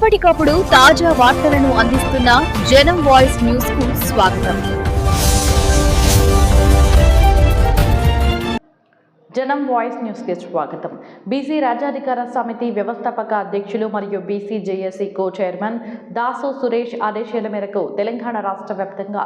ఎప్పటికప్పుడు తాజా వార్తలను అందిస్తున్న జనం వాయిస్ న్యూస్కు స్వాగతం. జనం వాయిస్ న్యూస్కి స్వాగతం. బీసీ రాజ్యాధికార సమితి వ్యవస్థాపక అధ్యక్షులు మరియు BC JAC co chairman Dasu Suresh ఆదేశాల మేరకు తెలంగాణ రాష్ట్ర వ్యాప్తంగా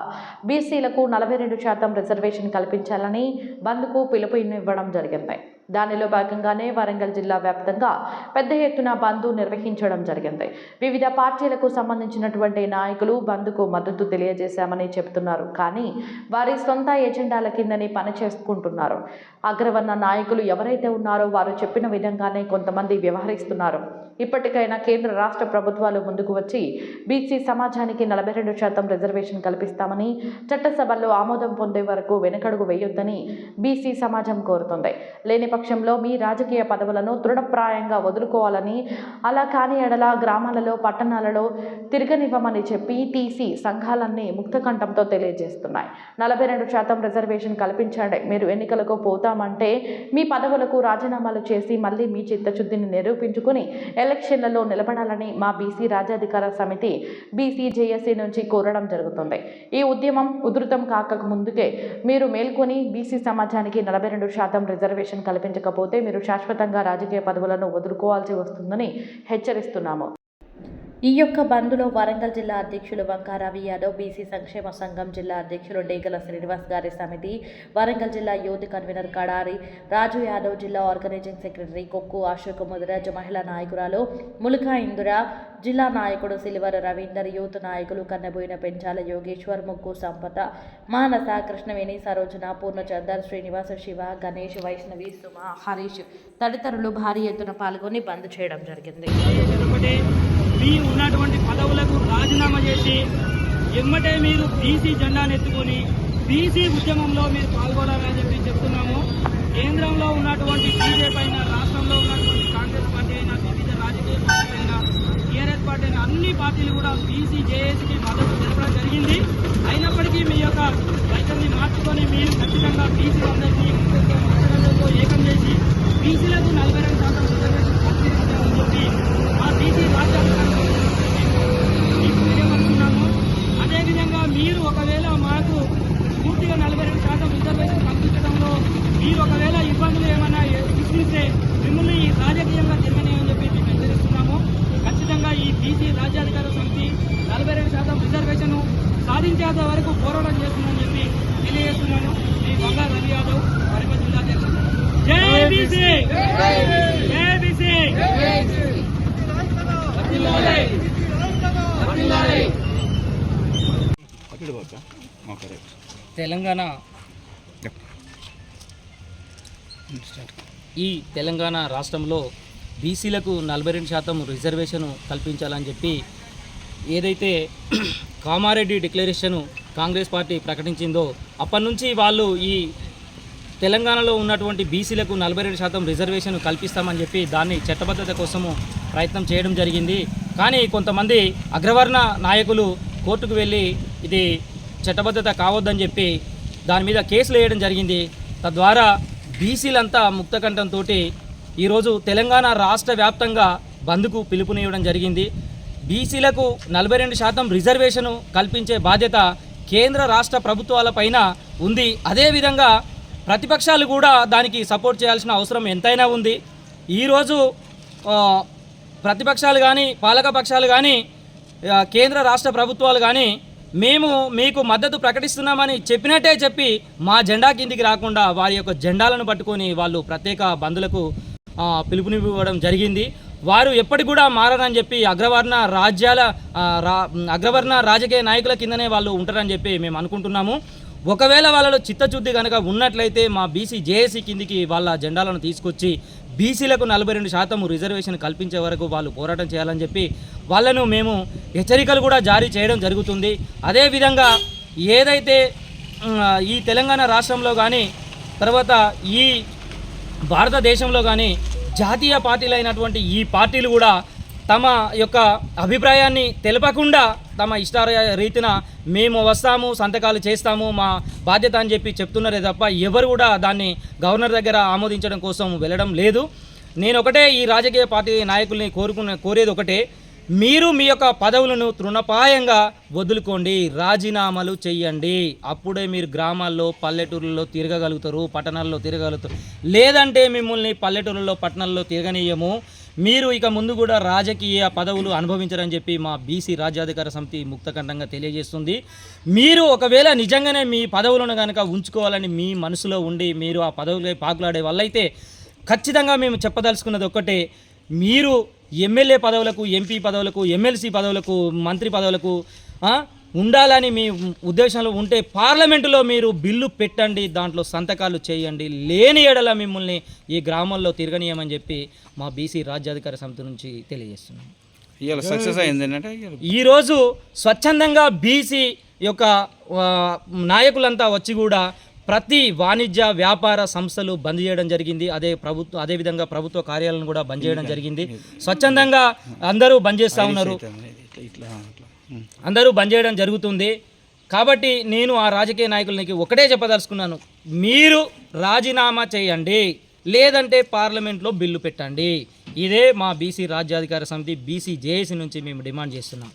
బీసీలకు నలభై రెండు శాతం రిజర్వేషన్ కల్పించాలని బంద్కు పిలుపునివ్వడం జరిగింది. దానిలో భాగంగానే వరంగల్ జిల్లా వ్యాప్తంగా పెద్ద ఎత్తున బంద్ నిర్వహించడం జరిగింది. వివిధ పార్టీలకు సంబంధించినటువంటి నాయకులు బంద్కు మద్దతు తెలియజేశామని చెబుతున్నారు. కానీ వారి సొంత ఎజెండాల కిందని పనిచేసుకుంటున్నారు అగ్రవర్ణ నాయకులు ఎవరైతే ఉన్నారో వారు చెప్పిన విధంగానే కొంతమంది వ్యవహరిస్తున్నారు. ఇప్పటికైనా కేంద్ర రాష్ట్ర ప్రభుత్వాలు ముందుకు వచ్చి బీసీ సమాజానికి నలభై రెండు శాతం రిజర్వేషన్ కల్పిస్తామని చట్టసభల్లో ఆమోదం పొందే వరకు వెనకడుగు వేయొద్దని బీసీ సమాజం కోరుతుంది. లేని పక్షంలో మీ రాజకీయ పదవులను దృఢప్రాయంగా వదులుకోవాలని అలా కాని ఎడల గ్రామాలలో పట్టణాలలో తిరగనివ్వమని చెప్పి టీసీ సంఘాలన్నీ ముక్తకంఠంతో తెలియజేస్తున్నాయి. నలభై రెండు శాతం రిజర్వేషన్ కల్పించండి. మీరు ఎన్నికలకు పోతామంటే మీ పదవులకు రాజీనామాలు చేసి మళ్ళీ మీ చిత్తశుద్ధిని నిరూపించుకుని ఎలక్షన్లలో నిలబడాలని మా బీసీ రాజ్యాధికార సమితి బీసీ జేఏసీ నుంచి కోరడం జరుగుతుంది. ఈ ఉద్యమం ఉధృతం కాక ముందుకే మీరు మేల్కొని బీసీ సమాజానికి నలభై రెండు శాతం రిజర్వేషన్ కల్పించకపోతే మీరు శాశ్వతంగా రాజకీయ పదవులను వదులుకోవాల్సి వస్తుందని హెచ్చరిస్తున్నాము. ఈ యొక్క బంద్లో వరంగల్ జిల్లా అధ్యక్షులు వంకారావి యాదవ్ బీసీ సంక్షేమ సంఘం జిల్లా అధ్యక్షులు డేగల శ్రీనివాస్ గారి సమితి వరంగల్ జిల్లా యూత్ కన్వీనర్ కడారి రాజు యాదవ్ జిల్లా ఆర్గనైజింగ్ సెక్రటరీ కొక్కు అశోక్ ముదిరాజ్ మహిళా నాయకురాలు ములుకా ఇందుర జిల్లా నాయకుడు సిల్వర్ రవీందర్ యూత్ నాయకులు కన్నబోయిన పెంచాల యోగేశ్వర్ ముగ్గు సంపత మానస కృష్ణవేణి సరోజన పూర్ణచందర్ శ్రీనివాస శివ గణేష్ వైష్ణవి సుమ హరీష్ తదితరులు భారీ ఎత్తున పాల్గొని బంద్ చేయడం జరిగింది. మీ ఉన్నటువంటి పదవులకు రాజీనామా చేసి ఎమ్మటే మీరు బీసీ జెండాను ఎత్తుకొని బీసీ ఉద్యమంలో మీరు పాల్గొనాలని చెప్పి చెప్తున్నాము. కేంద్రంలో ఉన్నటువంటి బీజేపీ అయినా రాష్ట్రంలో ఉన్నటువంటి కాంగ్రెస్ పార్టీ అయినా వివిధ రాజకీయ పార్టీ అయినా టీఆర్ఎస్ పార్టీ అయినా అన్ని పార్టీలు కూడా బీసీ జేఏసీకి మద్దతు తెలపడం జరిగింది. అయినప్పటికీ మీ యొక్క వైఖరిని మార్చుకొని మీరు ఖచ్చితంగా బీసీలందరినీ ముఖ్యంగా ఏకం చేసి బీసీలకు నలభై రెండు శాతం రిజర్వేషన్ కల్పించాలని చెప్పి మా బీసీ రాజ్యాంగం మీకు తెలియపరుస్తున్నాము అదేవిధంగా మీరు ఒకవేళ మాకు పూర్తిగా నలభై రెండు శాతం రిజర్వేషన్ కల్పించడంలో మీరు ఒకవేళ ఇబ్బందులు ఏమైనా సృష్టిస్తే మిమ్మల్ని రాజకీయంగా తిరగనేయని చెప్పి మేము హెచ్చరిస్తున్నాము. ఖచ్చితంగా ఈ బీసీ రాజ్యాధికార సమితి నలభై రెండు శాతం రిజర్వేషన్ సాధించేంత వరకు పోరాటం చేస్తుందని చెప్పి తెలియజేస్తున్నాను మీ బంగారు రవి యాదవ్ వరంగల్ జిల్లా అధ్యక్షుడు జై బీసీ జై బీసీ వర్ధిల్లాలి. వర్ధిల్లాలి. తెలంగాణ ఈ తెలంగాణ రాష్ట్రంలో బీసీలకు నలభై రెండు శాతం రిజర్వేషన్ కల్పించాలని చెప్పి ఏదైతే కామారెడ్డి డిక్లరేషను కాంగ్రెస్ పార్టీ ప్రకటించిందో అప్పటి నుంచి వాళ్ళు ఈ తెలంగాణలో ఉన్నటువంటి బీసీలకు నలభై రెండు శాతం రిజర్వేషన్ కల్పిస్తామని చెప్పి దాన్ని చట్టబద్ధత కోసము ప్రయత్నం చేయడం జరిగింది. కానీ కొంతమంది అగ్రవర్ణ నాయకులు కోర్టుకు వెళ్ళి ఇది చట్టబద్ధత కావద్దని చెప్పి దాని మీద కేసులు వేయడం జరిగింది. తద్వారా బీసీలంతా ముక్తకంఠంతో ఈరోజు తెలంగాణ రాష్ట్ర వ్యాప్తంగా బంద్కు పిలుపునివ్వడం జరిగింది. బీసీలకు నలభై రెండు శాతం రిజర్వేషను కల్పించే బాధ్యత కేంద్ర రాష్ట్ర ప్రభుత్వాలపైన ఉంది. అదేవిధంగా ప్రతిపక్షాలు కూడా దానికి సపోర్ట్ చేయాల్సిన అవసరం ఎంతైనా ఉంది. ఈరోజు ప్రతిపక్షాలు కానీ పాలక పక్షాలు కానీ కేంద్ర రాష్ట్ర ప్రభుత్వాలు కానీ మేము మీకు మద్దతు ప్రకటిస్తున్నామని చెప్పినట్టే చెప్పి మా జెండా కిందికి రాకుండా వారి యొక్క జెండాలను పట్టుకొని వాళ్ళు ప్రత్యేక బంధులకు పిలుపునివ్వడం జరిగింది. వారు ఎప్పటికి కూడా మారరని చెప్పి అగ్రవర్ణ రాజ్యాల రా అగ్రవర్ణ రాజకీయ నాయకుల కిందనే వాళ్ళు ఉంటారని చెప్పి మేము అనుకుంటున్నాము. ఒకవేళ వాళ్ళలో చిత్తశుద్ధి కనుక ఉన్నట్లయితే మా బీసీ జేఏసీ కిందికి వాళ్ళ జెండాలను తీసుకొచ్చి బీసీలకు నలభై రెండు శాతం రిజర్వేషన్ కల్పించే వరకు వాళ్ళు పోరాటం చేయాలని చెప్పి వాళ్ళను మేము హెచ్చరికలు కూడా జారీ చేయడం జరుగుతుంది. అదేవిధంగా ఏదైతే ఈ తెలంగాణ రాష్ట్రంలో కానీ తర్వాత ఈ భారతదేశంలో కానీ జాతీయ పార్టీలు అయినటువంటి ఈ పార్టీలు కూడా తమ యొక్క అభిప్రాయాన్ని తెలపకుండా తమ ఇష్ట రీతిన మేము వస్తాము సంతకాలు చేస్తాము మా బాధ్యత అని చెప్పి చెప్తున్నారే తప్ప ఎవరు కూడా దాన్ని గవర్నర్ దగ్గర ఆమోదించడం కోసం వెళ్ళడం లేదు. నేను ఒకటే ఈ రాజకీయ పార్టీ నాయకుల్ని కోరుకున్న కోరేది ఒకటే. మీరు మీ యొక్క పదవులను తృణపాయంగా వదులుకోండి రాజీనామాలు చేయండి అప్పుడే మీరు గ్రామాల్లో పల్లెటూరుల్లో తిరగగలుగుతారు పట్టణాల్లో తిరగలుగుతారు లేదంటే మిమ్మల్ని పల్లెటూరుల్లో పట్టణాల్లో తిరగనీయము. మీరు ఇక ముందు కూడా రాజకీయ పదవులు అనుభవించరని చెప్పి మా బీసీ రాజ్యాధికార సమితి ముక్తఖండంగా తెలియజేస్తుంది. మీరు ఒకవేళ నిజంగానే మీ పదవులను కనుక ఉంచుకోవాలని మీ మనసులో ఉండి మీరు ఆ పదవులపై పాకులాడే వాళ్ళైతే ఖచ్చితంగా మేము చెప్పదలుచుకున్నది ఒక్కటే. మీరు ఎమ్మెల్యే పదవులకు ఎంపీ పదవులకు ఎమ్మెల్సీ పదవులకు మంత్రి పదవులకు ఉండాలని మీ ఉద్దేశంలో ఉంటే పార్లమెంటులో మీరు బిల్లు పెట్టండి దాంట్లో సంతకాలు చేయండి. లేని ఎడల మిమ్మల్ని ఈ గ్రామాల్లో తిరగనీయమని చెప్పి మా బీసీ రాజ్యాధికార సమితి నుంచి తెలియజేస్తున్నాం. ఇవాళ సక్సెస్ ఈరోజు స్వచ్ఛందంగా బీసీ యొక్క నాయకులంతా వచ్చి కూడా ప్రతి వాణిజ్య వ్యాపార సంస్థలు బంద్ చేయడం జరిగింది. అదే ప్రభుత్వ అదేవిధంగా ప్రభుత్వ కార్యాలయాలను కూడా బంద్ చేయడం జరిగింది. స్వచ్ఛందంగా అందరూ బంద్ చేస్తూ ఉన్నారు. అందరూ బంద్ చేయడం జరుగుతుంది. కాబట్టి నేను ఆ రాజకీయ నాయకులకి ఒకటే చెప్పదలుచుకున్నాను. మీరు రాజీనామా చేయండి. లేదంటే పార్లమెంట్లో బిల్లు పెట్టండి. ఇదే మా బీసీ రాజ్యాధికార సమితి బీసీ జేఏసీ నుంచి మేము డిమాండ్ చేస్తున్నాం.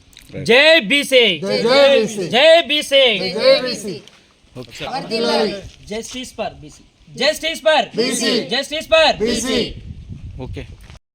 జై బీసీ! జై BC! Justice for BC. Justice for justice for okay.